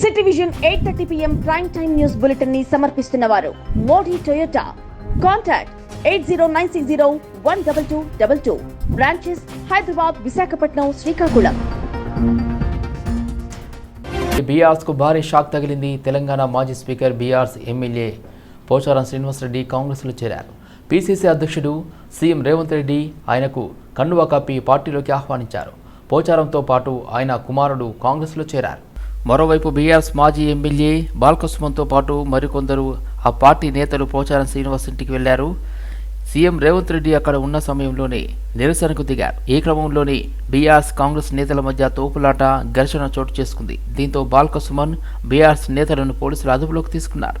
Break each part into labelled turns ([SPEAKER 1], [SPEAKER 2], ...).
[SPEAKER 1] City Vision eight thirty PM prime time news బులెటిన్ని సమర్పిస్తున్న వారు Modi Toyota. Contact eight zero nine six zero one double two double two. Branches Hyderabad Visakhapatnam
[SPEAKER 2] Srikakulam. బీఆర్స్కు భారీ shock తగిలింది తెలంగాణ మాజీ speaker BRS MLA Pocharam Srinivas Reddy కాంగ్రెస్లో చేరారు. PCC అధ్యక్షుడు CM Revanth Reddy ఆయనకు కండువా కప్పి పార్టీలోకి ఆహ్వానించారు. పోచారంతో పాటు ఆయన కుమారుడు కాంగ్రెస్లో చేరారు. మరోవైపు బీఆర్ఎస్ మాజీ ఎమ్మెల్యే బాలకృష్ణంతో పాటు మరికొందరు ఆ పార్టీ నేతలు పోచారం శ్రీనివాస్ ఇంటికి వెళ్ళారు. సీఎం రేవంత్ రెడ్డి అక్కడ ఉన్న సమయంలోనే నిరసనకు దిగారు. ఈ క్రమంలోనే బీఆర్ఎస్ కాంగ్రెస్ నేతల మధ్య తోపులాట ఘర్షణ చోటు చేసుకుంది. దీంతో బాల్క సుమన్ బీఆర్ఎస్ నేతలను పోలీసులు అదుపులోకి తీసుకున్నారు.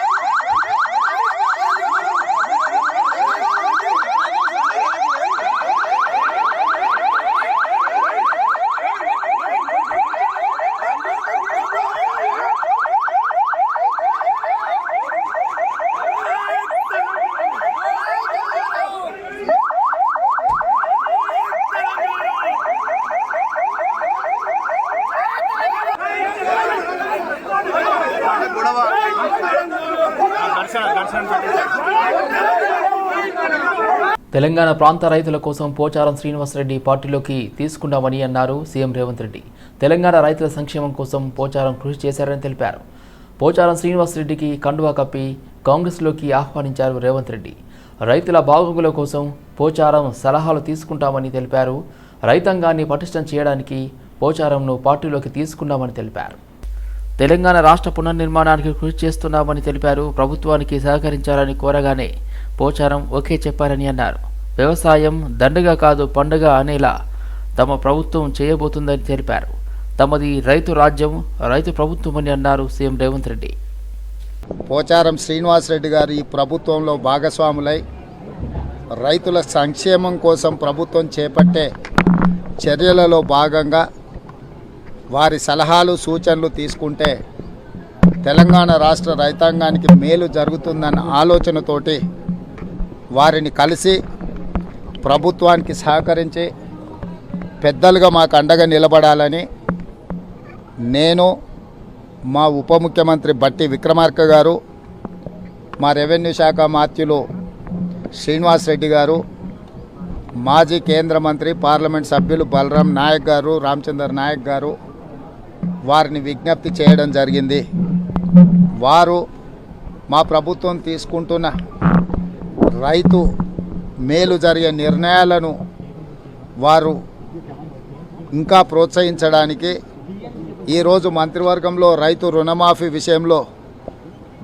[SPEAKER 2] తెలంగాణ ప్రాంత రైతుల కోసం పోచారం శ్రీనివాసరెడ్డి పార్టీలోకి తీసుకున్నామని అన్నారు సీఎం రేవంత్ రెడ్డి. తెలంగాణ రైతుల సంక్షేమం కోసం పోచారం కృషి చేశారని తెలిపారు. పోచారం శ్రీనివాసరెడ్డికి కండువా కప్పి కాంగ్రెస్లోకి ఆహ్వానించారు రేవంత్ రెడ్డి. రైతుల బాగోగుల కోసం పోచారం సలహాలు తీసుకుంటామని తెలిపారు. రైతాంగాన్ని పటిష్టం చేయడానికి పోచారంను పార్టీలోకి తీసుకున్నామని తెలిపారు. తెలంగాణ రాష్ట్ర పునర్నిర్మాణానికి కృషి చేస్తున్నామని తెలిపారు. ప్రభుత్వానికి సహకరించాలని కోరగానే పోచారం ఓకే చెప్పారని అన్నారు. వ్యవసాయం దండగా కాదు పండుగ అనేలా తమ ప్రభుత్వం చేయబోతుందని తెలిపారు. తమది రైతు రాజ్యం రైతు ప్రభుత్వం అని అన్నారు సీఎం రేవంత్ రెడ్డి.
[SPEAKER 3] పోచారం శ్రీనివాసరెడ్డి గారు ఈ ప్రభుత్వంలో భాగస్వాములై రైతుల సంక్షేమం కోసం ప్రభుత్వం చేపట్టే చర్యలలో భాగంగా వారి సలహాలు సూచనలు తీసుకుంటే తెలంగాణ రాష్ట్ర రైతాంగానికి మేలు జరుగుతుందన్న ఆలోచనతోటి వారిని కలిసి ప్రభుత్వానికి సహకరించి పెద్దలుగా మాకు అండగా నిలబడాలని నేను మా ఉప ముఖ్యమంత్రి బట్టి విక్రమార్క గారు మా రెవెన్యూ శాఖ మాత్యులు శ్రీనివాస్ రెడ్డి గారు మాజీ కేంద్ర మంత్రి పార్లమెంట్ సభ్యులు బలరాం నాయక్ గారు రామచందర్ నాయక్ గారు వారిని విజ్ఞప్తి చేయడం జరిగింది. వారు మా ప్రభుత్వం తీసుకుంటున్న రైతు మేలు జరిగే నిర్ణయాలను వారు ఇంకా ప్రోత్సహించడానికి ఈరోజు మంత్రివర్గంలో రైతు రుణమాఫీ విషయంలో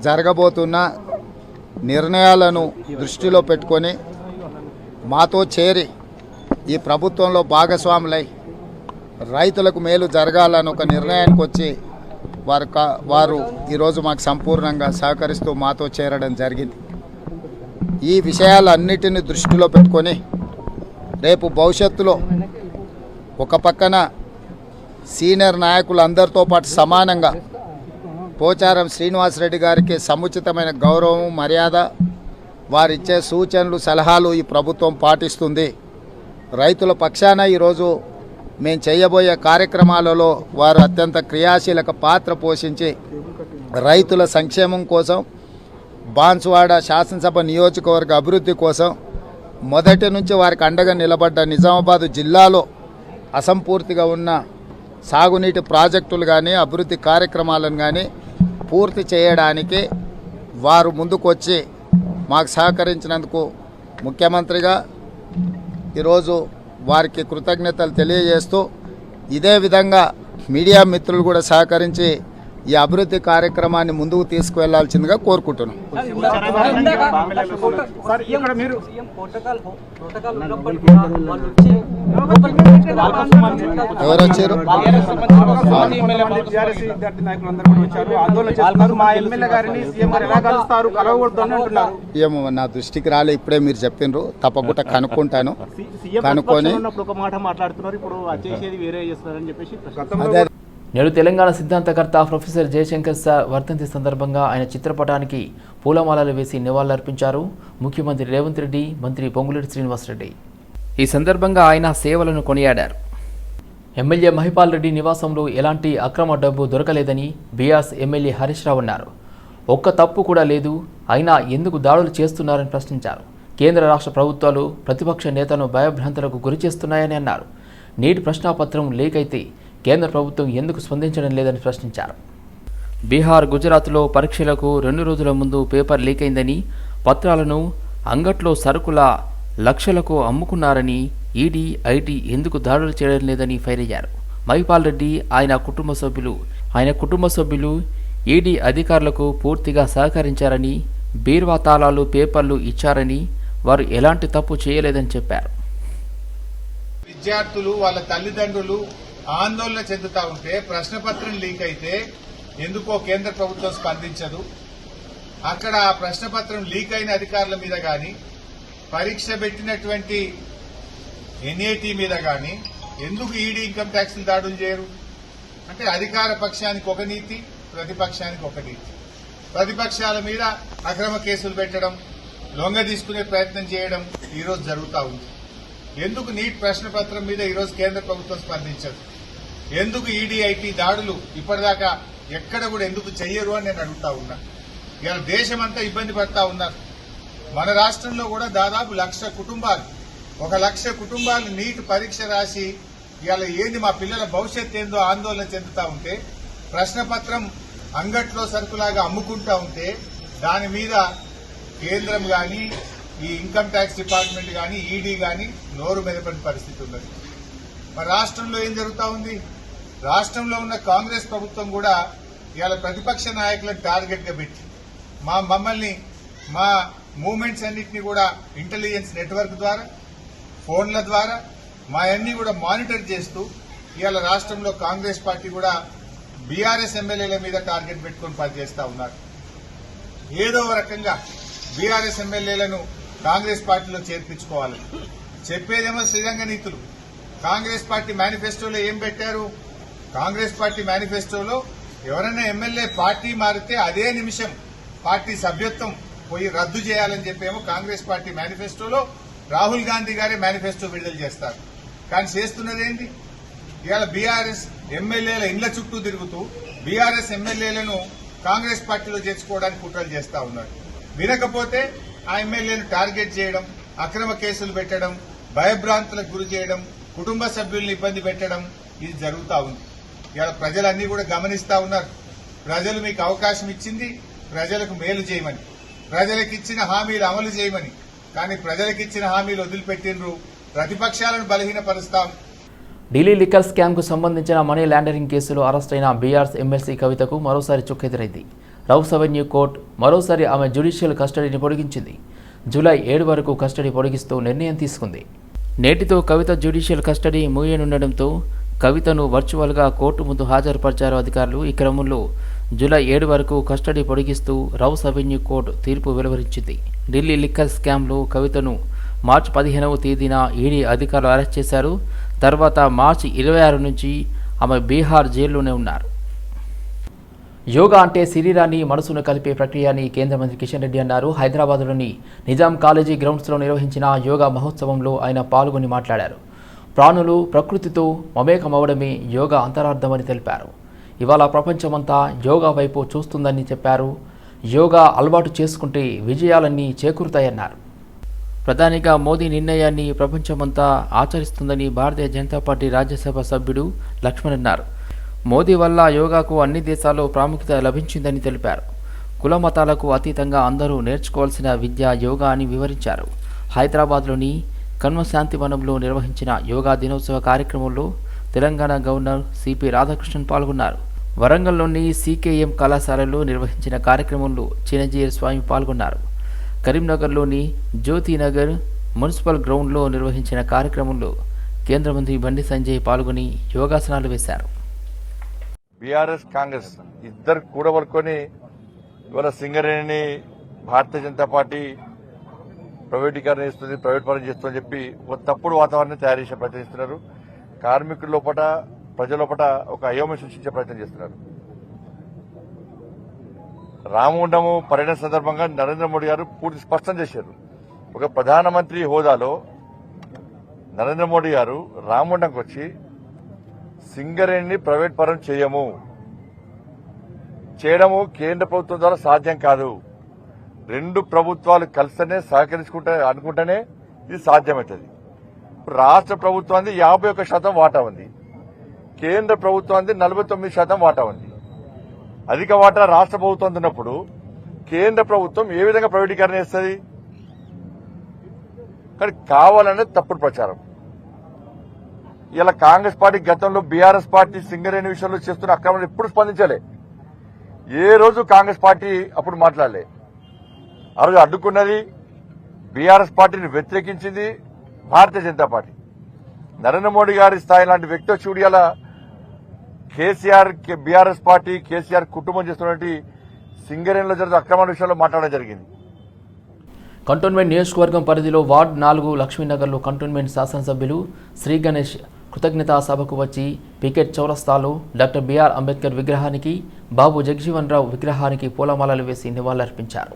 [SPEAKER 3] జరగబోతున్న నిర్ణయాలను దృష్టిలో పెట్టుకొని మాతో చేరి ఈ ప్రభుత్వంలో భాగస్వాములై రైతులకు మేలు జరగాలని ఒక నిర్ణయానికి వచ్చి వారు వారు ఈరోజు మాకు సంపూర్ణంగా సహకరిస్తూ మాతో చేరడం జరిగింది. ఈ విషయాలన్నిటిని దృష్టిలో పెట్టుకొని రేపు భవిష్యత్తులో ఒక పక్కన సీనియర్ నాయకులందరితో పాటు సమానంగా పోచారం శ్రీనివాసరెడ్డి గారికి సముచితమైన గౌరవం మర్యాద వారిచ్చే సూచనలు సలహాలు ఈ ప్రభుత్వం పాటిస్తుంది. రైతుల పక్షాన ఈరోజు మేము చేయబోయే కార్యక్రమాలలో వారు అత్యంత క్రియాశీలక పాత్ర పోషించి రైతుల సంక్షేమం కోసం బాన్సువాడ శాసనసభ నియోజకవర్గ అభివృద్ధి కోసం మొదటి నుంచి వారికి అండగా నిలబడ్డ నిజామాబాద్ జిల్లాలో అసంపూర్తిగా ఉన్న సాగునీటి ప్రాజెక్టులు కానీ అభివృద్ధి కార్యక్రమాలను కానీ పూర్తి చేయడానికి వారు ముందుకొచ్చి మాకు సహకరించినందుకు ముఖ్యమంత్రిగా ఈరోజు వారికి కృతజ్ఞతలు తెలియజేస్తూ ఇదే విధంగా మీడియా మిత్రులు కూడా సహకరించి ఈ అభివృద్ధి కార్యక్రమాన్ని ముందుకు తీసుకువెళ్ళాల్సిందిగా కోరుకుంటున్నాం.
[SPEAKER 4] సార్ ఇక్కడ మీరు
[SPEAKER 5] ప్రోటోకాల్ ప్రోటోకాల్ ఉన్నప్పటికీ కూడా వాళ్ళు వచ్చి
[SPEAKER 3] ఎవరు వచ్చారు? నా దృష్టికి రాలే ఇప్పుడే మీరు చెప్పిండ్రు. తప్పకుండా కనుక్కుంటాను.
[SPEAKER 4] సీఎం
[SPEAKER 3] కనుక్కొని
[SPEAKER 2] నేడు తెలంగాణ సిద్ధాంతకర్త ప్రొఫెసర్ జయశంకర్ సార్ వర్ధంతి సందర్భంగా ఆయన చిత్రపటానికి పూలమాలలు వేసి నివాళులర్పించారు. ముఖ్యమంత్రి రేవంత్ రెడ్డి మంత్రి పొంగులేటి శ్రీనివాసరెడ్డి. ఈ సందర్భంగా ఆయన సేవలను కొనియాడారు. ఎమ్మెల్యే మహిపాల్ రెడ్డి నివాసంలో ఎలాంటి అక్రమ డబ్బు దొరకలేదని బీఆర్స్ ఎమ్మెల్యే హరీష్ రావు అన్నారు. ఒక్క తప్పు కూడా లేదు అయినా ఎందుకు దాడులు చేస్తున్నారని ప్రశ్నించారు. కేంద్ర రాష్ట్ర ప్రభుత్వాలు ప్రతిపక్ష నేతను భయభ్రాంతులకు గురి చేస్తున్నాయని అన్నారు. నీటి ప్రశ్నాపత్రం లీక్ అయితే కేంద్ర ప్రభుత్వం ఎందుకు స్పందించడం లేదని ప్రశ్నించారు. బీహార్ గుజరాత్లో పరీక్షలకు రెండు రోజుల ముందు పేపర్ లీక్ అయిందని పత్రాలను అంగట్లో సరుకుల లక్షలకు అమ్ముకున్నారని ఈడీ ఐటీ ఎందుకు దాడులు చేయడం లేదని ఫైర్ అయ్యారు. మహిపాల్ రెడ్డి ఆయన కుటుంబ సభ్యులు. ఆయన కుటుంబ సభ్యులు ఈడీ అధికారులకు పూర్తిగా సహకరించారని బీర్వా తాళాలు పేపర్లు ఇచ్చారని వారు ఎలాంటి తప్పు చేయలేదని చెప్పారు.
[SPEAKER 6] విద్యార్థులు వాళ్ళ తల్లిదండ్రులు ఆందోళన చెందుతా ఉంటే ప్రశ్నపత్రం లీక్ అయితే ఎందుకో కేంద్ర ప్రభుత్వం స్పందించదు. అక్కడ ఆ ప్రశ్నపత్రం లీక్ అయిన అధికారుల మీద కానీ పరీక్ష పెట్టినటువంటి ఎన్ఏటి మీద కానీ ఎందుకు ఈడీ ఇన్కమ్ ట్యాక్స్ దాడులు చేయరు? అంటే అధికార పక్షానికి ఒక నీతి ప్రతిపక్షానికి ఒక నీతి. ప్రతిపక్షాల మీద అక్రమ కేసులు పెట్టడం లొంగ తీసుకునే ప్రయత్నం చేయడం ఈరోజు జరుగుతూ ఉంది. ఎందుకు నీట్ ప్రశ్న పత్రం మీద ఈరోజు కేంద్ర ప్రభుత్వం స్పందించదు? ఎందుకు ఈడీఐటీ దాడులు ఇప్పటిదాకా ఎక్కడ కూడా ఎందుకు చెయ్యరు అని నేను అడుగుతా ఉన్నా. ఇవాళ దేశమంతా ఇబ్బంది పడతా ఉన్నారు. మన రాష్ట్రంలో కూడా దాదాపు లక్ష కుటుంబాలు. ఒక లక్ష కుటుంబాలు నీట్ పరీక్ష రాసి ఇవాళ ఏంది మా పిల్లల భవిష్యత్ ఏందో ఆందోళన చెందుతా ఉంటే ప్రశ్నపత్రం అంగట్లో సరుకులాగా అమ్ముకుంటా ఉంటే దాని మీద కేంద్రం గాని ఈ ఇన్కమ్ ట్యాక్స్ డిపార్ట్మెంట్ గాని ఈడీ గాని నోరు మెదపని పరిస్థితి ఉన్నది. మరి రాష్ట్రంలో ఏం జరుగుతా ఉంది? రాష్ట్రంలో ఉన్న కాంగ్రెస్ ప్రభుత్వం కూడా ఇవాళ ప్రతిపక్ష నాయకులను టార్గెట్గా పెట్టి మా మమ్మల్ని మా మూమెంట్స్ అన్నింటినీ కూడా ఇంటెలిజెన్స్ నెట్వర్క్ ద్వారా ఫోన్ల ద్వారా మా అన్ని కూడా మానిటర్ చేస్తూ ఇవాళ రాష్ట్రంలో కాంగ్రెస్ పార్టీ కూడా బీఆర్ఎస్ ఎమ్మెల్యేల మీద టార్గెట్ పెట్టుకొని పనిచేస్తా ఉన్నారు. ఏదో రకంగా బీఆర్ఎస్ ఎమ్మెల్యేలను కాంగ్రెస్ పార్టీలో చేర్పించుకోవాలి. చెప్పేదేమో శ్రీరంగ నీతులు. కాంగ్రెస్ పార్టీ మేనిఫెస్టోలో ఏం పెట్టారు? కాంగ్రెస్ పార్టీ మేనిఫెస్టోలో ఎవరైనా ఎమ్మెల్యే పార్టీ మారితే అదే నిమిషం పార్టీ సభ్యత్వం పోయి రద్దు చేయాలని చెప్పేమో కాంగ్రెస్ పార్టీ మేనిఫెస్టోలో రాహుల్ గాంధీ గారే మేనిఫెస్టో విడుదల చేస్తారు. కానీ చేస్తున్నది ఏంటి? ఇవాళ బీఆర్ఎస్ ఎమ్మెల్యేల ఇండ్ల చుట్టూ తిరుగుతూ బీఆర్ఎస్ ఎమ్మెల్యేలను కాంగ్రెస్ పార్టీలో చేర్చుకోవడానికి కుట్రలు చేస్తా ఉన్నారు. వినకపోతే ఆ ఎమ్మెల్యేలు టార్గెట్ చేయడం అక్రమ కేసులు పెట్టడం భయభ్రాంతులకు గురి చేయడం కుటుంబ సభ్యుల్ని ఇబ్బంది పెట్టడం ఇది జరుగుతూ ఉంది. ఇవాళ ప్రజలన్నీ కూడా గమనిస్తా ఉన్నారు. ప్రజలు మీకు అవకాశం ఇచ్చింది ప్రజలకు మేలు చేయమని. ప్రజలకిచ్చిన హామీలు అమలు చేయమని. కానీ ప్రజలకిచ్చిన హామీలు వదిలిపెట్టినరు ప్రతిపక్షాలను బలహీనపరుస్తాం.
[SPEAKER 2] ఢిల్లీ లిక్కర్ స్కామ్కు సంబంధించిన మనీ లాండరింగ్ కేసులో అరెస్ట్ అయిన బీఆర్ఎస్ ఎమ్మెల్సీ కవితకు మరోసారి చుక్కెదురైంది. రౌస్ అవెన్యూ కోర్టు మరోసారి ఆమె జ్యుడిషియల్ కస్టడీని పొడిగించింది. జూలై ఏడు వరకు కస్టడీ పొడిగిస్తూ నిర్ణయం తీసుకుంది. నేటితో కవిత జ్యుడిషియల్ కస్టడీ ముగియనుండడంతో కవితను వర్చువల్గా కోర్టు ముందు హాజరుపరిచారు అధికారులు. ఈ క్రమంలో జూలై ఏడు వరకు కస్టడీ పొడిగిస్తూ రౌస్ అవెన్యూ కోర్టు తీర్పు వెలువరించింది. ఢిల్లీ లిక్కర్ స్కామ్లో కవితను మార్చి పదిహేనవ తేదీన ఈడీ అధికారులు అరెస్ట్ చేశారు. తర్వాత మార్చి ఇరవై ఆరు నుంచి ఆమె బీహార్ జైల్లోనే ఉన్నారు. యోగా అంటే శరీరాన్ని మనసును కలిపే ప్రక్రియ అని కేంద్ర మంత్రి కిషన్ రెడ్డి అన్నారు. హైదరాబాద్లోని నిజాం కాలేజీ గ్రౌండ్స్లో నిర్వహించిన యోగా మహోత్సవంలో ఆయన పాల్గొని మాట్లాడారు. ప్రాణులు ప్రకృతితో మమేకమవడమే యోగా అంతరార్థమని తెలిపారు. ఇవాళ ప్రపంచమంతా యోగా వైపు చూస్తుందని చెప్పారు. యోగా అలవాటు చేసుకుంటే విజయాలన్నీ చేకూరుతాయన్నారు. ప్రధానిగా మోదీ నిర్ణయాన్ని ప్రపంచమంతా ఆచరిస్తుందని భారతీయ జనతా పార్టీ రాజ్యసభ సభ్యుడు లక్ష్మణ్ అన్నారు. మోదీ వల్ల యోగాకు అన్ని దేశాల్లో ప్రాముఖ్యత లభించిందని తెలిపారు. కుల మతాలకు అతీతంగా అందరూ నేర్చుకోవాల్సిన విద్య యోగా అని వివరించారు. హైదరాబాద్లోని కన్వశాంతివనంలో నిర్వహించిన యోగా దినోత్సవ కార్యక్రమంలో తెలంగాణ గవర్నర్ సిపి రాధాకృష్ణన్ పాల్గొన్నారు. వరంగల్లోని సీకేఎం కళాశాలలో నిర్వహించిన కార్యక్రమంలో చిరంజీవి స్వామి పాల్గొన్నారు. కరీంనగర్లోని జ్యోతినగర్ మున్సిపల్ గ్రౌండ్లో నిర్వహించిన కార్యక్రమంలో కేంద్ర మంత్రి బండి సంజయ్ పాల్గొని యోగాసనాలు వేశారు.
[SPEAKER 7] బీఆర్ఎస్ కాంగ్రెస్ ఇద్దరు కూడబడుకొని ఇవాళ సింగరేణిని భారతీయ జనతా పార్టీ ప్రైవేటీకరణ చేస్తుంది ప్రైవేట్ పరం చేస్తుందని చెప్పి ఒక తప్పుడు వాతావరణం తయారు చేసే ప్రయత్నిస్తున్నారు. కార్మికుల లోపల ప్రజలోపట ఒక అయోమయం సృష్టించే ప్రయత్నం చేస్తున్నారు. రామగుండము పర్యటన సందర్భంగా నరేంద్ర మోడీ గారు పూర్తి స్పష్టం చేశారు. ఒక ప్రధానమంత్రి హోదాలో నరేంద్ర మోడీ గారు రామగుండంకి వచ్చి సింగరేణిని ప్రైవేట్ పరం చేయము. చేయడము కేంద్ర ప్రభుత్వం ద్వారా సాధ్యం కాదు. రెండు ప్రభుత్వాలు కలిసినే సహకరించుకుంటే అనుకుంటేనే ఇది సాధ్యమవుతుంది. ఇప్పుడు రాష్ట్ర ప్రభుత్వానికి యాభై ఒక్క శాతం వాటా ఉంది. కేంద్ర ప్రభుత్వానికి నలభై తొమ్మిది శాతం వాటా ఉంది. అధిక వాటా రాష్ట్ర ప్రభుత్వం ఉన్నప్పుడు కేంద్ర ప్రభుత్వం ఏ విధంగా ప్రైవేటీకరణ చేస్తుంది? కానీ కావాలనే తప్పుడు ప్రచారం. ఇలా కాంగ్రెస్ పార్టీ గతంలో బీఆర్ఎస్ పార్టీ సింగరేణి విషయంలో చేస్తున్న అక్రమం ఎప్పుడు స్పందించలే. ఏ రోజు కాంగ్రెస్ పార్టీ అప్పుడు మాట్లాడలే. ఆ రోజు అడ్డుకున్నది బీఆర్ఎస్ పార్టీని వ్యతిరేకించింది భారతీయ జనతా పార్టీ. నరేంద్ర మోడీ గారి స్థాయి లాంటి వ్యక్తి వచ్చి ఇవాళ కేసీఆర్ బీఆర్ఎస్ పార్టీ కేసీఆర్ కుటుంబం చేస్తున్నటువంటి సింగరేణిలో జరిగిన అక్రమాల విషయంలో మాట్లాడడం జరిగింది.
[SPEAKER 2] కంటోన్మెంట్ నియోజకవర్గం పరిధిలో వార్డ్ నాలుగు లక్ష్మీనగర్లో కంటోన్మెంట్ శాసనసభ్యులు శ్రీ గణేష్ కృతజ్ఞతా సభకు వచ్చి పికెట్ చౌరస్తాలో డాక్టర్ బిఆర్ అంబేద్కర్ విగ్రహానికి బాబు జగజీవన్ రావు విగ్రహానికి పూలమాలలు వేసి నివాళులర్పించారు.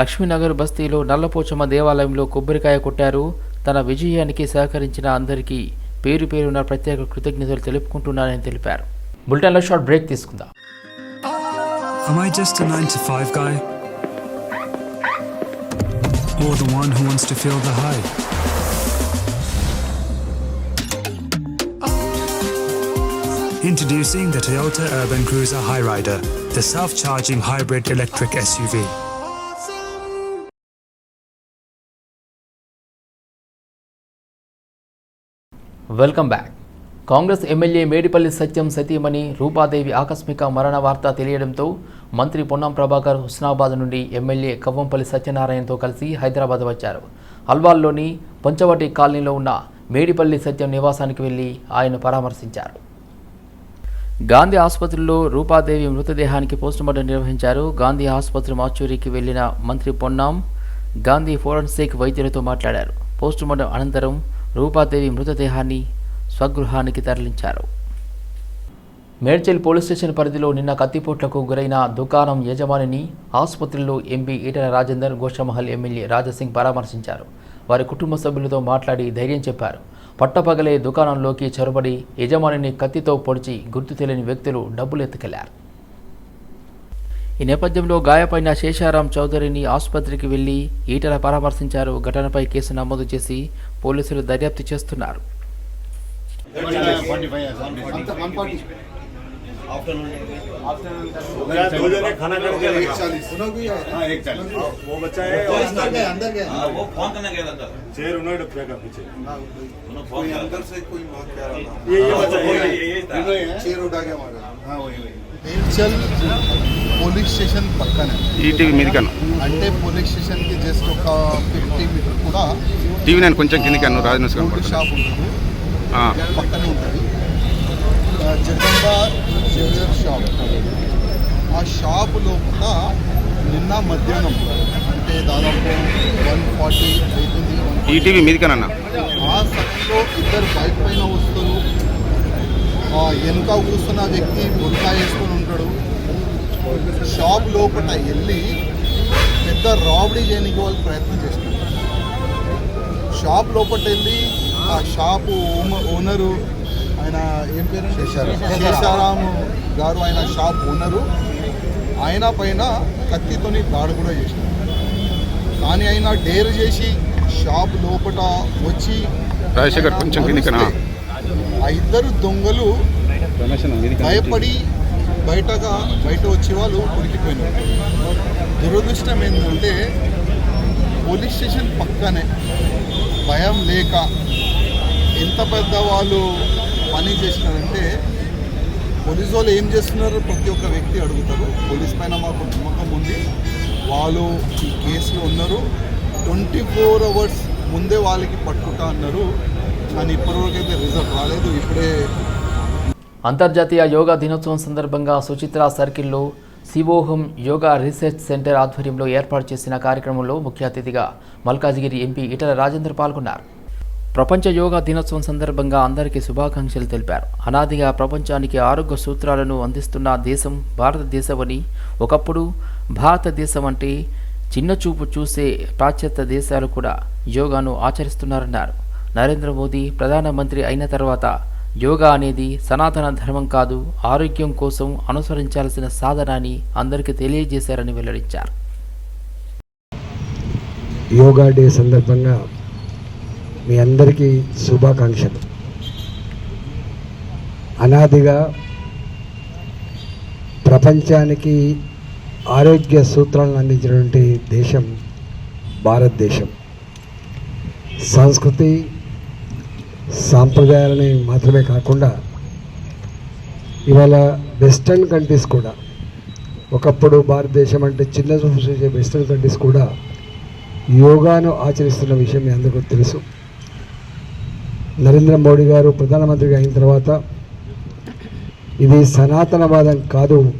[SPEAKER 2] లక్ష్మీనగర్ బస్తీలో నల్లపోచమ్మ దేవాలయంలో కొబ్బరికాయ కొట్టారు. తన విజయానికి సహకరించిన అందరికీ పేరు పేరున ప్రత్యేక కృతజ్ఞతలు తెలుపుకుంటున్నానని తెలిపారు బులెటిన్లో షార్ట్ బ్రేక్ తీసుకుందాం
[SPEAKER 8] Am I just a 9 to 5 guy? Or the one who wants to feel the high? Introducing the Toyota Urban Cruiser Highrider, the self charging hybrid electric SUV.
[SPEAKER 2] Welcome back. Congress MLA Medipalli Satyam సతీమణి రూపాదేవి ఆకస్మిక మరణ వార్త తెలియడంతో మంత్రి పొన్నం ప్రభాకర్ హుస్నాబాద్ నుండి MLA Kavvampalli సత్యనారాయణతో కలిసి హైదరాబాద్ వచ్చారు. అల్వాల్లోని పంచవటి కాలనీలో ఉన్న మేడిపల్లి సత్యం నివాసానికి వెళ్ళి ఆయన పరామర్శించారు. గాంధీ ఆసుపత్రిలో రూపాదేవి మృతదేహానికి పోస్టుమార్టం నిర్వహించారు. గాంధీ ఆసుపత్రి మాచూరికి వెళ్ళిన మంత్రి పొన్నాం గాంధీ ఫోరెన్సిక్ వైద్యులతో మాట్లాడారు. పోస్టుమార్టం అనంతరం రూపాదేవి మృతదేహాన్ని స్వగృహానికి తరలించారు. మేడ్చల్ పోలీస్ స్టేషన్ పరిధిలో నిన్న కత్తిపోట్లకు గురైన దుకాణం యజమానిని ఆసుపత్రిలో ఎంపీ ఈటల రాజేందర్ గోషమహల్ ఎమ్మెల్యే రాజసింగ్ పరామర్శించారు. వారి కుటుంబ సభ్యులతో మాట్లాడి ధైర్యం చెప్పారు. పట్టపగలే దుకాణంలోకి చొరబడి యజమానిని కత్తితో పొడిచి గుర్తు తెలియని వ్యక్తులు డబ్బులు ఎత్తుకెళ్ళారు. ఈ నేపథ్యంలో గాయపడిన శేషారాం చౌదరిని ఆసుపత్రికి వెళ్ళి ఈటల పరామర్శించారు ఘటనపై కేసు నమోదు చేసి పోలీసులు దర్యాప్తు చేస్తున్నారు
[SPEAKER 9] పోలీస్ స్టేషన్ పక్కనే.
[SPEAKER 4] ఈటీవీ మీది
[SPEAKER 9] అంటే పోలీస్ స్టేషన్కి జస్ట్ ఒక ఫిఫ్టీ మీటర్ కూడా
[SPEAKER 4] టీవీ నేను కొంచెం కిందికి కన్ను రాజనస్
[SPEAKER 9] షాప్ ఉంటుంది. పక్కనే ఉంటుంది. జగదంబ జ్యువెలర్ షాప్ ఆ షాప్ లోపల నిన్న మధ్యాహ్నం అంటే దాదాపు వన్ ఫార్టీ అవుతుంది 140
[SPEAKER 4] ఈటీవీ మీది కన్నా
[SPEAKER 9] ఆ సమయంలో ఇద్దరు బైక్ పైన వస్తారు. ఆ వెనుక కూస్తున్న వ్యక్తి బుర్కా వేసుకొని ఉంటాడు. షాప్ లోపల వెళ్ళి పెద్ద రాబడీ చేయడానికి వాళ్ళు ప్రయత్నం చేస్తున్నారు. షాప్ లోపల వెళ్ళి ఆ షాపు ఓనరు ఆయన ఏం పేరు? శేషారాం. గారు ఆయన షాప్ ఓనరు. ఆయన పైన కత్తితోని దాడి కూడా చేసినారు కానీ ఆయన డేర్ చేసి షాప్ లోపల వచ్చి
[SPEAKER 4] రాజశేఖర్ కొంచెం
[SPEAKER 9] ఆ ఇద్దరు దొంగలు భయపడి బయటగా బయట వచ్చే వాళ్ళు ఉరికిపోయినారు. దురదృష్టం ఏంటంటే పోలీస్ స్టేషన్ పక్కనే భయం లేక ఎంత పెద్ద వాళ్ళు పని చేసినారంటే పోలీసు వాళ్ళు ఏం చేస్తున్నారు? ప్రతి ఒక్క వ్యక్తి అడుగుతారు. పోలీస్ పైన మాకు నమ్మకం ఉంది. వాళ్ళు ఈ కేసులో ఉన్నారు. ట్వంటీ ఫోర్ అవర్స్ ముందే వాళ్ళకి పట్టుకుంటా అన్నారు. కానీ ఇప్పటివరకు అయితే రిజల్ట్ రాలేదు. ఇప్పుడే
[SPEAKER 2] అంతర్జాతీయ యోగా దినోత్సవం సందర్భంగా సుచిత్ర సర్కిల్లో శివోహం యోగా రీసెర్చ్ సెంటర్ ఆధ్వర్యంలో ఏర్పాటు చేసిన కార్యక్రమంలో ముఖ్య అతిథిగా మల్కాజిగిరి ఎంపీ ఇటల రాజేందర్ పాల్గొన్నారు. ప్రపంచ యోగా దినోత్సవం సందర్భంగా అందరికీ శుభాకాంక్షలు తెలిపారు. అనాదిగా ప్రపంచానికి ఆరోగ్య సూత్రాలను అందిస్తున్న దేశం భారతదేశమని ఒకప్పుడు భారతదేశం అంటే చిన్న చూపు చూసే పాశ్చాత్య దేశాలు కూడా యోగాను ఆచరిస్తున్నారన్నారు. నరేంద్ర మోదీ ప్రధానమంత్రి అయిన తర్వాత యోగా అనేది సనాతన ధర్మం కాదు ఆరోగ్యం కోసం అనుసరించాల్సిన సాధన అని అందరికీ తెలియజేశారని వెల్లడించారు.
[SPEAKER 10] యోగా డే సందర్భంగా మీ అందరికీ శుభాకాంక్షలు. అనాదిగా ప్రపంచానికి ఆరోగ్య సూత్రాలను అందించినటువంటి దేశం భారతదేశం. సంస్కృతి సాంప్రదాయాలని మాత్రమే కాకుండా ఇవాళ వెస్టర్న్ కంట్రీస్ కూడా ఒకప్పుడు భారతదేశం అంటే చిన్న చూపు చూసే వెస్టర్న్ కంట్రీస్ కూడా యోగాను ఆచరిస్తున్న విషయం మీ అందరికీ తెలుసు. నరేంద్ర మోడీ గారు ప్రధానమంత్రిగా అయిన తర్వాత ఇది సనాతనవాదం కాదు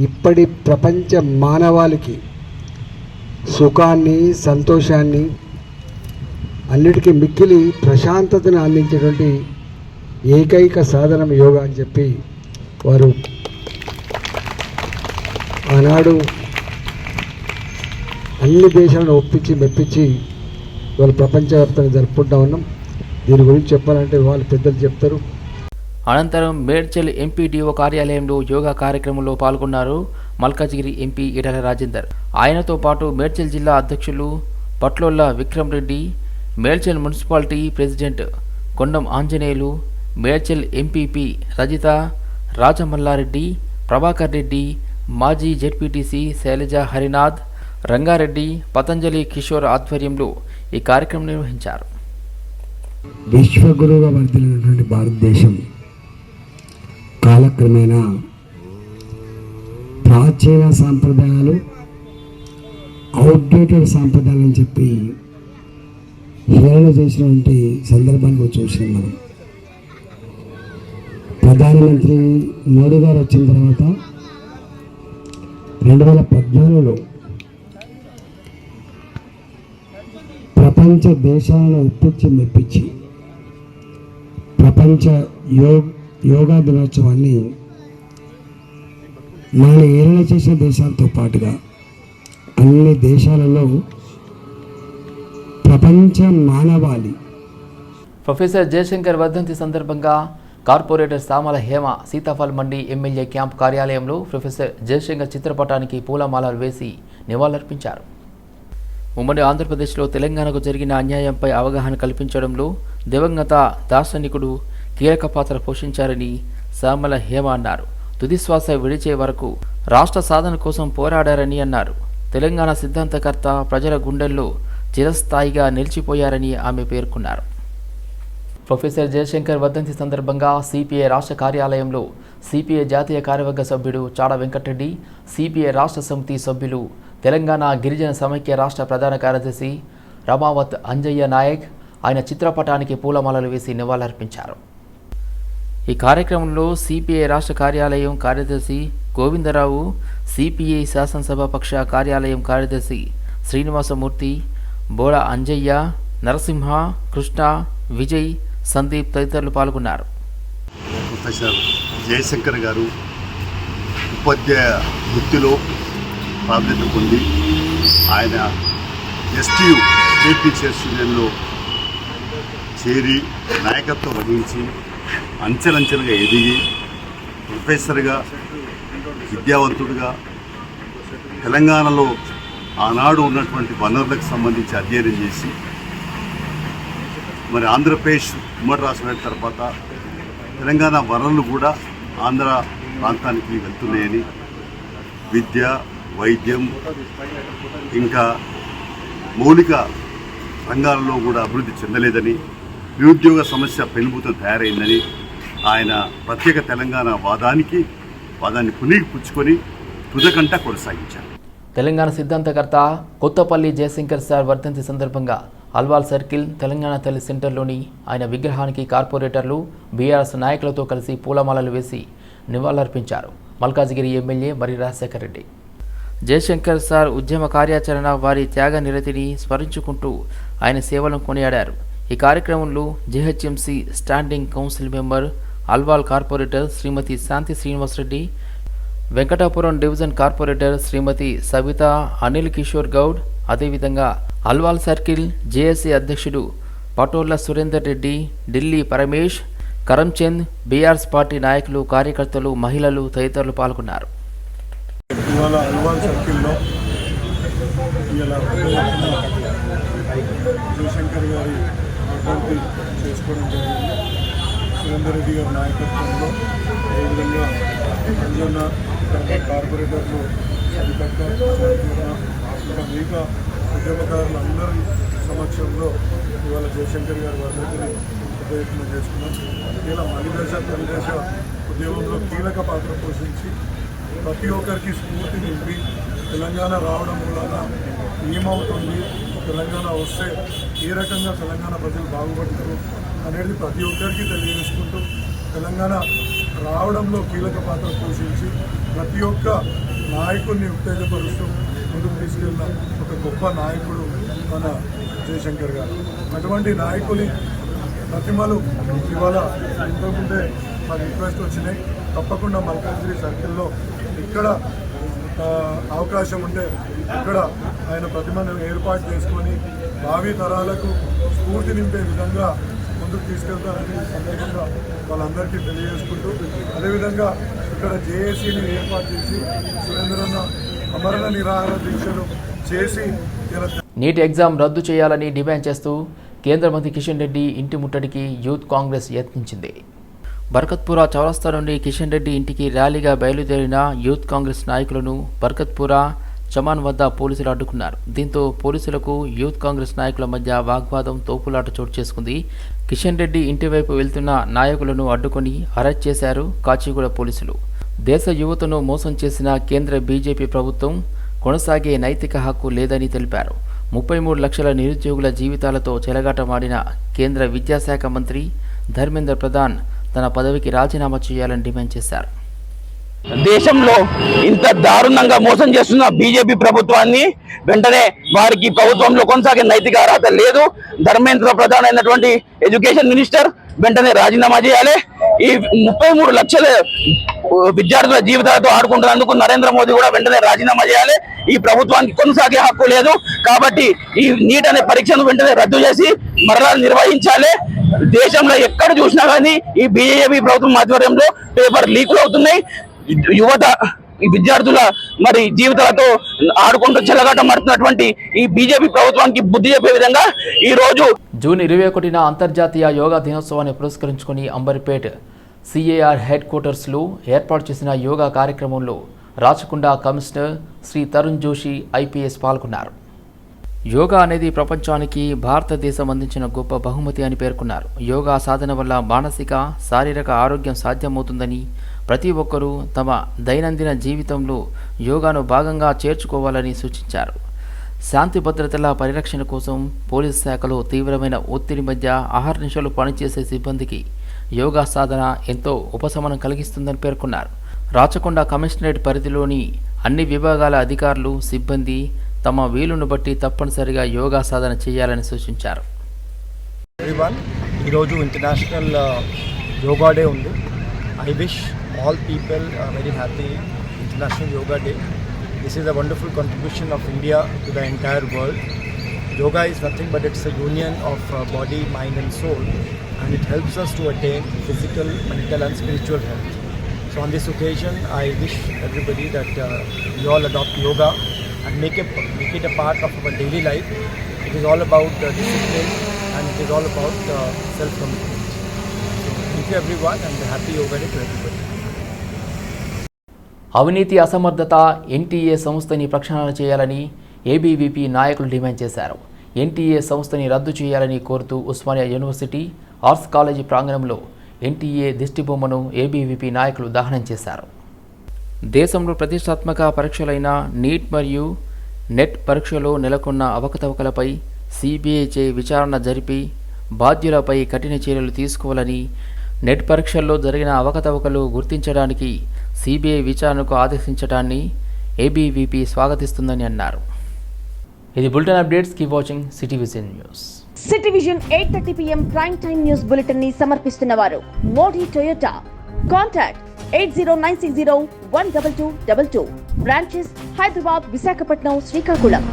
[SPEAKER 10] ఇప్పటి ప్రపంచ మానవాళికి సుఖాన్ని సంతోషాన్ని అన్నిటికీ మిక్కిలి ప్రశాంతతను అందించేటువంటి ఏకైక సాధనం యోగా అని చెప్పి వారు ఆనాడు అన్ని దేశాలను ఒప్పించి మెప్పించి వాళ్ళు ప్రపంచవ్యాప్తంగా జరుపుకుంటా ఉన్నాం. దీని గురించి చెప్పాలంటే వాళ్ళు పెద్దలు చెప్తారు.
[SPEAKER 2] అనంతరం మేడ్చల్ ఎంపీడీఓ కార్యాలయంలో యోగా కార్యక్రమంలో పాల్గొన్నారు మల్కాజిగిరి ఎంపీ ఈటల రాజేందర్. ఆయనతో పాటు మేడ్చల్ జిల్లా అధ్యక్షులు Patlolla Vikram Reddy Medchal municipality president Kondam Anjaneyulu Medchal MPP Rajitha Rajamallareddy Prabhakar Reddy మాజీ జెడ్పీటీసీ శైలజ హరినాథ్ రంగారెడ్డి పతంజలి కిషోర్ ఆధ్వర్యంలో ఈ కార్యక్రమం నిర్వహించారు.
[SPEAKER 10] విశ్వగురువుగా వర్ధిల్లినటువంటి భారతదేశం కాలక్రమేణా ప్రాచీన సాంప్రదాయాలు అవుట్డేటెడ్ సాంప్రదాయాలు చెప్పి హేళన చేసినటువంటి సందర్భానికి చూసినాం మనం. ప్రధానమంత్రి మోడీ గారు వచ్చిన తర్వాత రెండు వేల పద్నాలుగులో ప్రపంచ దేశాలను ఒప్పించి మెప్పించి ప్రపంచ యో యోగా దినోత్సవాన్ని మన ఏరణ చేసిన దేశాలతో పాటుగా అన్ని దేశాలలో ప్రపంచ మానవాళి.
[SPEAKER 2] ప్రొఫెసర్ జయశంకర్ వర్ధంతి సందర్భంగా corporator Samala Hema Sitaphal Mandi MLA camp కార్యాలయంలో ప్రొఫెసర్ జయశంకర్ చిత్రపటానికి పూలమాలలు వేసి నివాళులర్పించారు. ఉమ్మడి ఆంధ్రప్రదేశ్లో తెలంగాణకు జరిగిన అన్యాయంపై అవగాహన కల్పించడంలో దివంగత దార్శనికుడు కీలక పాత్ర పోషించారని సామల హేమ అన్నారు. తుదిశ్వాస విడిచే వరకు రాష్ట్ర సాధన కోసం పోరాడారని అన్నారు. తెలంగాణ సిద్ధాంతకర్త ప్రజల గుండెల్లో చిరస్థాయిగా నిలిచిపోయారని ఆమె పేర్కొన్నారు. ప్రొఫెసర్ జయశంకర్ వర్ధంతి సందర్భంగా సిపిఐ రాష్ట్ర కార్యాలయంలో సిపిఐ జాతీయ కార్యవర్గ సభ్యుడు చాడ వెంకటరెడ్డి సిపిఐ రాష్ట్ర సమితి సభ్యులు తెలంగాణ గిరిజన సమైక్య రాష్ట్ర ప్రధాన కార్యదర్శి రమావత్ అంజయ్య నాయక్ ఆయన చిత్రపటానికి పూలమాలలు వేసి నివాళులర్పించారు. ఈ కార్యక్రమంలో సిపిఐ రాష్ట్ర కార్యాలయం కార్యదర్శి గోవిందరావు సిపిఐ శాసనసభ పక్ష కార్యాలయం కార్యదర్శి శ్రీనివాసమూర్తి బోళ అంజయ్య నరసింహ కృష్ణ విజయ్ సందీప్ తదితరులు పాల్గొన్నారు.
[SPEAKER 11] ప్రొఫెసర్ జయశంకర్ గారు ఉపాధ్యాయ వృత్తిలో ప్రాధాన్యత పొంది ఆయన ఎస్టీయు స్టేట్ యూనియన్లో చేరి నాయకత్వం వహించి అంచెలంచెలుగా ఎదిగి ప్రొఫెసర్గా విద్యావంతుడిగా తెలంగాణలో ఆనాడు ఉన్నటువంటి వనరులకు సంబంధించి అధ్యయనం చేసి మరి ఆంధ్రప్రదేశ్ ఉమ్మడి రాష్ట్రం అయిన తర్వాత తెలంగాణ వనరులు కూడా ఆంధ్ర ప్రాంతానికి వెళ్తున్నాయని విద్య వైద్యం ఇంకా మౌలిక రంగాలలో కూడా అభివృద్ధి చెందలేదని నిరుద్యోగ సమస్య పెనుభూతం తయారైందని ఆయన ప్రత్యేక తెలంగాణ వాదానికి వాదాన్ని పునీకి పుచ్చుకొని తుదకంట కొనసాగించారు.
[SPEAKER 2] తెలంగాణ సిద్ధాంతకర్త కొత్తపల్లి జయశంకర్ సార్ వర్ధంతి సందర్భంగా అల్వాల్ సర్కిల్ తెలంగాణ తల్లి సెంటర్లోని ఆయన విగ్రహానికి కార్పొరేటర్లు బీఆర్ఎస్ నాయకులతో కలిసి పూలమాలలు వేసి నివాళులర్పించారు. మల్కాజిగిరి ఎమ్మెల్యే మరి రాజశేఖర్ రెడ్డి. జయశంకర్ సార్ ఉద్యమ కార్యాచరణ వారి త్యాగ నిరతిని స్మరించుకుంటూ ఆయన సేవలను కొనియాడారు. ఈ కార్యక్రమంలో GHMC standing council member Alwal corporator Shrimati Shanti Srinivas Reddy Venkatapuram division corporator Shrimati Savitha Anil Kishore Goud అదేవిధంగా అల్వాల్ సర్కిల్ జేఏసీ అధ్యక్షుడు పటోళ్ళ సురేందర్ రెడ్డి ఢిల్లీ పరమేష్ కరంచంద్ బీఆర్ఎస్ పార్టీ నాయకులు కార్యకర్తలు మహిళలు తదితరులు పాల్గొన్నారు.
[SPEAKER 12] ఇవాళ అల్వాల్ సర్కిల్లో ఇవాళ జయశంకర్ గారి వర్ధంతి చేసుకోవడం జరిగింది. సురేందర్ రెడ్డి గారి నాయకత్వంలో అదేవిధంగా అంజన్న తర్వాత కార్పొరేటర్లు ఎందుకంటే శాంతివరణ ఇంకా మిగతా ఉద్యమకారులందరి సమక్షంలో ఇవాళ జయశంకర్ గారి వర్ధంతిని ప్రయత్నం చేసుకున్నాం ఇలా మలిదశ తొలిదశ ఉద్యమంలో కీలక పాత్ర పోషించి ప్రతి ఒక్కరికి స్ఫూర్తి నింపి తెలంగాణ రావడం వలన ఏమవుతుంది తెలంగాణ వస్తే ఏ రకంగా తెలంగాణ ప్రజలు బాగుపడతారు అనేది ప్రతి ఒక్కరికి తెలియజేసుకుంటూ తెలంగాణ రావడంలో కీలక పాత్ర పోషించి ప్రతి ఒక్క నాయకుడిని ఉత్తేజపరుస్తూ ముందుకు తీసుకెళ్ళిన ఒక గొప్ప నాయకుడు మన జయశంకర్ గారు. అటువంటి నాయకుని ప్రతిమలు ఇవాళ ఇంతకుముందే మా రిక్వెస్ట్ వచ్చినాయి. తప్పకుండా మల్కాజ్గిరి సర్కిల్లో ఇక్కడ అవకాశం ఉంటే ఇక్కడ ఆయన ప్రతిమను ఏర్పాటు చేసుకొని భావి తరాలకు స్ఫూర్తి నింపే విధంగా ముందుకు తీసుకెళ్తారని ఈ సందర్భంగా వాళ్ళందరికీ తెలియజేసుకుంటూ అదేవిధంగా ఇక్కడ జేఏసీని ఏర్పాటు చేసి సురేంద్రన్న అమరణ నిరాహార దీక్షలు చేసి
[SPEAKER 2] నీట్ ఎగ్జామ్ రద్దు చేయాలని డిమాండ్ చేస్తూ కేంద్ర మంత్రి కిషన్ రెడ్డి ఇంటి ముట్టడికి యూత్ కాంగ్రెస్ యత్నించింది. బర్కత్పురా చౌరస్తా నుండి కిషన్ రెడ్డి ఇంటికి ర్యాలీగా బయలుదేరిన యూత్ కాంగ్రెస్ నాయకులను బర్కత్పురా చమాన్ వద్ద పోలీసులు అడ్డుకున్నారు. దీంతో పోలీసులకు యూత్ కాంగ్రెస్ నాయకుల మధ్య వాగ్వాదం తోపులాట చోటు చేసుకుంది. కిషన్ రెడ్డి ఇంటి వైపు వెళ్తున్న నాయకులను అడ్డుకొని అరెస్ట్ చేశారు కాచిగూడ పోలీసులు. దేశ యువతను మోసం చేసిన కేంద్ర బీజేపీ ప్రభుత్వం కొనసాగే నైతిక హక్కు లేదని తెలిపారు. ముప్పై మూడు లక్షల నిరుద్యోగుల జీవితాలతో చెలగాటమాడిన కేంద్ర విద్యాశాఖ మంత్రి ధర్మేంద్ర ప్రధాన్ తన పదవికి రాజీనామా చేయాలని డిమాండ్ చేశారు.
[SPEAKER 13] దేశంలో ఇంత దారుణంగా మోసం చేస్తున్న బీజేపీ ప్రభుత్వాన్ని వెంటనే వారికి ప్రభుత్వంలో కొనసాగే నైతిక అర్హత లేదు. ధర్మేంద్ర ప్రధాన్ అయినటువంటి ఎడ్యుకేషన్ మినిస్టర్ వెంటనే రాజీనామా చేయాలి. ఈ ముప్పై మూడు లక్షల విద్యార్థుల జీవితాలతో ఆడుకుంటున్నందుకు నరేంద్ర మోదీ కూడా వెంటనే రాజీనామా చేయాలి. ఈ ప్రభుత్వానికి కొనసాగే హక్కు లేదు. కాబట్టి ఈ నీట్ అనే పరీక్షను వెంటనే రద్దు చేసి మరలా నిర్వహించాలి. దేశంలో ఎక్కడ చూసినా కానీ ఈ బీజేపీ ప్రభుత్వం ఆధ్వర్యంలో పేపర్ లీకులు అవుతున్నాయి. యువత ఈ విద్యార్థుల మరి జీవితాలతో ఆడుకుంటూ చెలగాటమాడుతున్నటువంటి ఈ బీజేపీ ప్రభుత్వానికి బుద్ధి చెప్పే విధంగా ఈ రోజు
[SPEAKER 2] జూన్ ఇరవై ఒకటిన అంతర్జాతీయ యోగా దినోత్సవాన్ని పురస్కరించుకుని అంబర్పేట్ సిఏఆర్ హెడ్ క్వార్టర్స్లో ఏర్పాటు చేసిన యోగా కార్యక్రమంలో రాచకొండ కమిషనర్ శ్రీ తరుణ్ జోషి ఐపీఎస్ పాల్గొన్నారు. యోగా అనేది ప్రపంచానికి భారతదేశం అందించిన గొప్ప బహుమతి అని పేర్కొన్నారు. యోగా సాధన వల్ల మానసిక శారీరక ఆరోగ్యం సాధ్యమవుతుందని ప్రతి ఒక్కరూ తమ దైనందిన జీవితంలో యోగాను భాగంగా చేర్చుకోవాలని సూచించారు. శాంతి భద్రతల పరిరక్షణ కోసం పోలీస్ శాఖలో తీవ్రమైన ఒత్తిడి మధ్య అహర్నిశలు పనిచేసే సిబ్బందికి యోగా సాధన ఎంతో ఉపశమనం కలిగిస్తుందని పేర్కొన్నారు. రాచకొండ కమిషనరేట్ పరిధిలోని అన్ని విభాగాల అధికారులు సిబ్బంది తమ వీలును బట్టి తప్పనిసరిగా యోగా సాధన చేయాలని సూచించారు.
[SPEAKER 14] ఈరోజు ఇంటర్నేషనల్ యోగా డే ఉంది. I wish all people very happy international yoga day. This is a wonderful contribution of India to the entire world Yoga is nothing but it's a union of uh, body, mind and soul and it helps us to attain physical, mental and spiritual health. So on this occasion, I wish everybody that uh, we all adopt yoga and make it, make it a part of our daily life. It is all about uh, discipline and it is all about uh, self-commitment. So thank you everyone and happy yoga day to everybody.
[SPEAKER 2] అవినీతి అసమర్థత NTA సంస్థని ప్రక్షాళన చేయాలని ABVP నాయకులు demand చేశారు. NTA సంస్థని రద్దు చేయాలని కోరుతూ ఉస్మానియా యూనివర్సిటీ ఆర్ట్స్ కాలేజీ ప్రాంగణంలో ఎన్టీఏ దిష్టిబొమ్మను ఏబీవీపీ నాయకులు దహనం చేశారు. దేశంలో ప్రతిష్టాత్మక పరీక్షలైన నీట్ మరియు నెట్ పరీక్షలో నెలకొన్న అవకతవకలపై సిబిఐచే విచారణ జరిపి బాధ్యులపై కఠిన చర్యలు తీసుకోవాలని నెట్ పరీక్షల్లో జరిగిన అవకతవకలు గుర్తించడానికి సిబిఐ విచారణకు ఆదేశించడాన్ని ఏబీవీపీ స్వాగతిస్తుందని అన్నారు. ఇది bulletin updates. Keep watching City Vision
[SPEAKER 1] news. City Vision eight thirty PM prime time news బులెటిన్ని సమర్పిస్తున్న వారు Modi Toyota. Contact eight zero nine six zero one double two double two. Branches Hyderabad Visakhapatnam Srikakulam.